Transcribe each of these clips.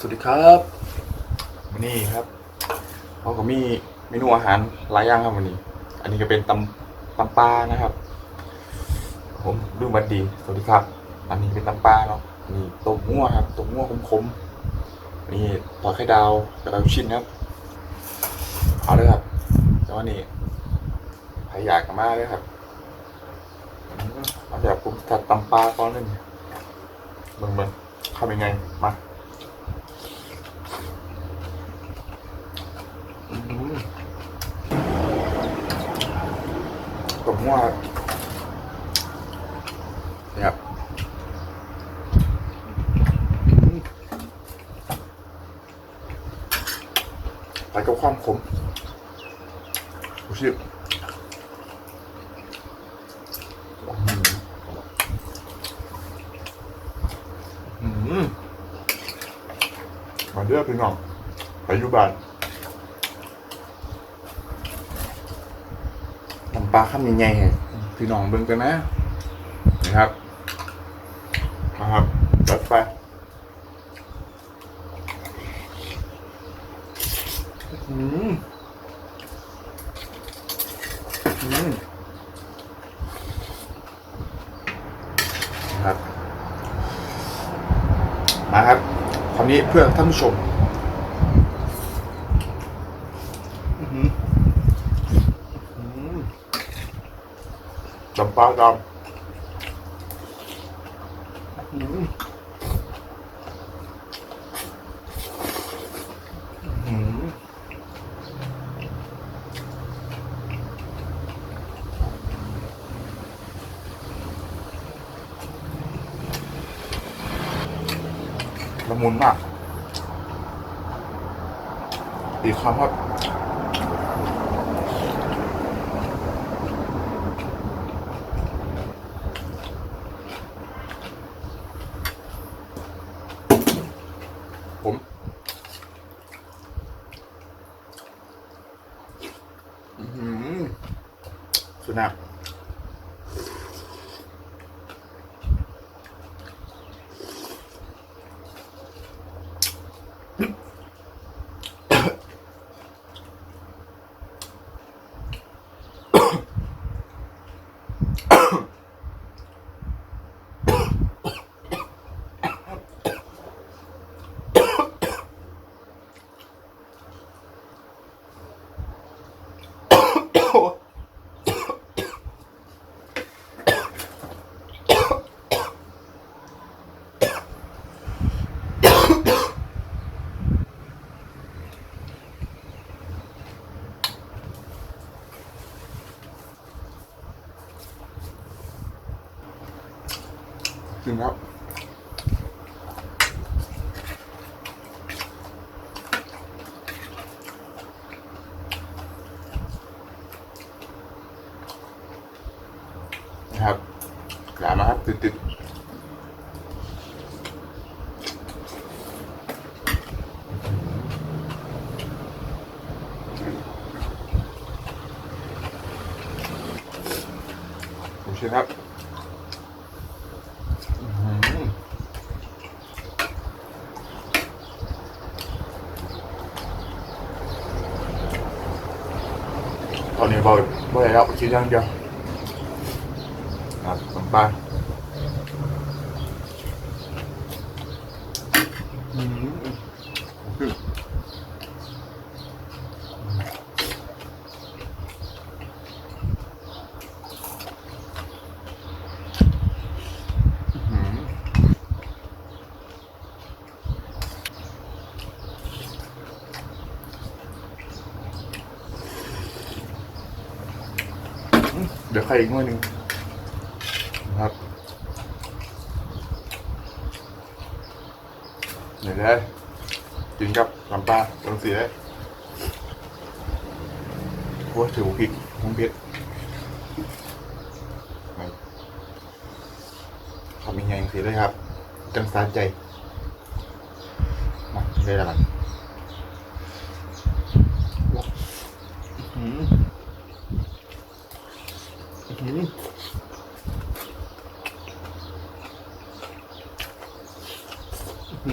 สวัสดีครับวันนี้ครับเราก็มีเมนูอาหารหลายอย่างครับวันนี้ อันนี้ก็เป็นตำตำปลานะครับ ผมดูบัดดีสวัสดีครับ อันนี้เป็นตำปลาเนาะนี่ต้มมั่วครับต้มมั่วคมๆอันนี่ทอดไข่ดาวกระดาวชิ้นครับเอาเลยครับแต่ว่านี่ใครอยากกันมากเลยครับเอาแบบผมจัดตำปลาก่อนนี่ยเบิ่งเบิ่งทำยังไงมาอืม ต้มมั่วครับไปกับความขมดูสิมอืมมาเด้อพี่น้องไปอยู่บ้านน้ำ ปลาข้ามใหญ่ๆให้พี่น้องเบิ่งกันนะนะครับนะครับจัดไปอืมอืมครับมาครับคราวนี้เพื่อท่านผู้ชมอื้อหืออื้อหือ จำปาดำอื้อหืออื้อหือละมุนมาก อีกคำครั ผม อือหือสุดหนัข จริงครับนะครับอย่ามาครับติดติดผมเชื่อครับอื้อหือ ตอนนี้บอยบอยแล้วชิ้นยังเดียวครับน้ำปลาอืมอืมอืม เดี๋ยวใครอีกหน่อยหนึ่งครับเดี๋ยวได้กินกับน้ำปลาลงสีได้โอ้ถือว่าพริกผมเผ็ดไม่ทำยังไงสีได้ครับ จังสานใจมาได้แล้ว คร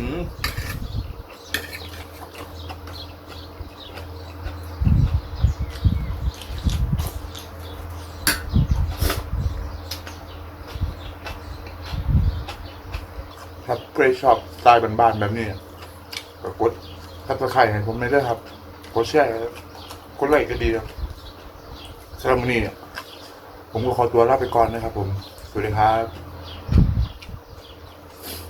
ับเกรชอบสไตล์บ้านๆแบบนี้ก็กดทับตะไคร้ให้ผมไม่ได้ครับกดแช่กดไลค์ก็ดีครับสำหรับวันนี้ผมก็ขอตัวลาไปก่อนนะครับผม สวัสดีครับ